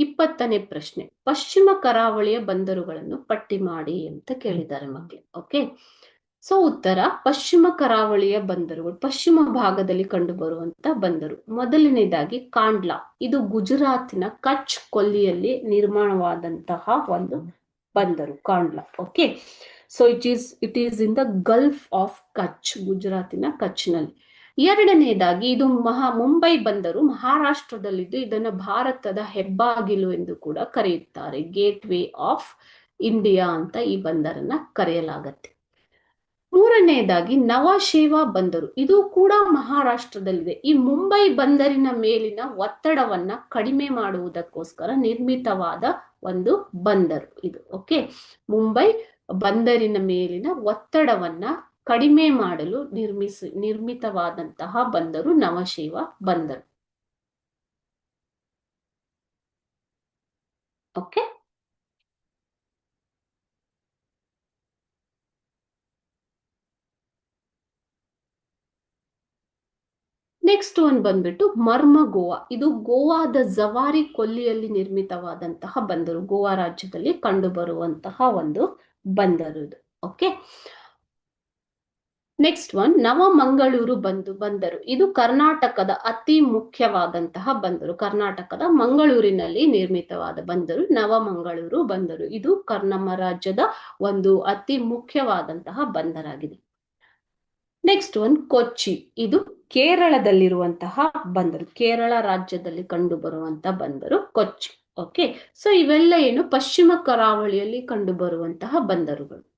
ಇಪ್ಪತ್ತನೇ ಪ್ರಶ್ನೆ ಪಶ್ಚಿಮ ಕರಾವಳಿಯ ಬಂದರುಗಳನ್ನು ಪಟ್ಟಿ ಮಾಡಿ ಅಂತ ಕೇಳಿದ್ದಾರೆ ಮಕ್ಕಳು ಓಕೆ ಸೊ ಉತ್ತರ ಪಶ್ಚಿಮ ಕರಾವಳಿಯ ಬಂದರುಗಳು ಪಶ್ಚಿಮ ಭಾಗದಲ್ಲಿ ಕಂಡು ಬರುವಂತ ಬಂದರು. ಮೊದಲನೇದಾಗಿ ಕಾಂಡ್ಲಾ ಇದು ಗುಜರಾತಿನ ಕಚ್ ಕೊಲ್ಲಿಯಲ್ಲಿ ನಿರ್ಮಾಣವಾದಂತಹ ಒಂದು ಬಂದರು Kandla okay so it is it is in the gulf of Kutch ಗುಜರಾತಿನ ಕಚ್ನಲ್ಲಿ. ಎರಡನೇದಾಗಿ ಇದು ಮಹಾ ಮುಂಬೈ ಬಂದರು. ಮಹಾರಾಷ್ಟ್ರದಲ್ಲಿದ್ದು ಇದನ್ನ ಭಾರತದ ಹೆಬ್ಬಾಗಿಲು ಎಂದು ಕೂಡ ಕರೆಯುತ್ತಾರೆ. ಗೇಟ್ ವೇ ಆಫ್ ಇಂಡಿಯಾ ಅಂತ ಈ ಬಂದರನ್ನ ಕರೆಯಲಾಗತ್ತೆ. ಮೂರನೆಯದಾಗಿ ನವಶೇವಾ ಬಂದರು. ಇದು ಕೂಡ ಮಹಾರಾಷ್ಟ್ರದಲ್ಲಿದೆ. ಈ ಮುಂಬೈ ಬಂದರಿನ ಮೇಲಿನ ಒತ್ತಡವನ್ನ ಕಡಿಮೆ ಮಾಡುವುದಕ್ಕೋಸ್ಕರ ನಿರ್ಮಿತವಾದ ಒಂದು ಬಂದರು ಇದು. ಓಕೆ ಮುಂಬೈ ಬಂದರಿನ ಮೇಲಿನ ಒತ್ತಡವನ್ನ ಕಡಿಮೆ ಮಾಡಲು ನಿರ್ಮಿಸಿ, ನಿರ್ಮಿತವಾದಂತಹ ಬಂದರು ನವಶೈವ ಬಂದರು. ಓಕೆ ನೆಕ್ಸ್ಟ್ ಒನ್ ಬಂದ್ಬಿಟ್ಟು ಮರ್ಮ ಗೋವಾ. ಇದು ಗೋವಾದ ಜವಾರಿ ಕೊಲ್ಲಿಯಲ್ಲಿ ನಿರ್ಮಿತವಾದಂತಹ ಬಂದರು. ಗೋವಾ ರಾಜ್ಯದಲ್ಲಿ ಕಂಡು ಬರುವಂತಹ ಒಂದು ಬಂದರು ಓಕೆ ನೆಕ್ಸ್ಟ್ ಒನ್ ನವಮಂಗಳೂರು ಬಂದು, ಬಂದರು. ಇದು ಕರ್ನಾಟಕದ ಅತಿ ಮುಖ್ಯವಾದಂತಹ ಬಂದರು. ಕರ್ನಾಟಕದ ಮಂಗಳೂರಿನಲ್ಲಿ ನಿರ್ಮಿತವಾದ ಬಂದರು ನವಮಂಗಳೂರು ಬಂದರು. ಇದು ಕರ್ ರಾಜ್ಯದ ಒಂದು ಅತಿ ಮುಖ್ಯವಾದಂತಹ ಬಂದರಾಗಿದೆ. ನೆಕ್ಸ್ಟ್ ಒನ್ ಕೊಚ್ಚಿ ಇದು ಕೇರಳದಲ್ಲಿರುವಂತಹ ಬಂದರು. ಕೇರಳ ರಾಜ್ಯದಲ್ಲಿ ಕಂಡು ಬರುವಂತ ಬಂದರು ಕೊಚ್ಚಿ ಓಕೆ ಸೊ ಇವೆಲ್ಲ ಏನು ಪಶ್ಚಿಮ ಕರಾವಳಿಯಲ್ಲಿ ಕಂಡು ಬರುವಂತಹ ಬಂದರುಗಳು.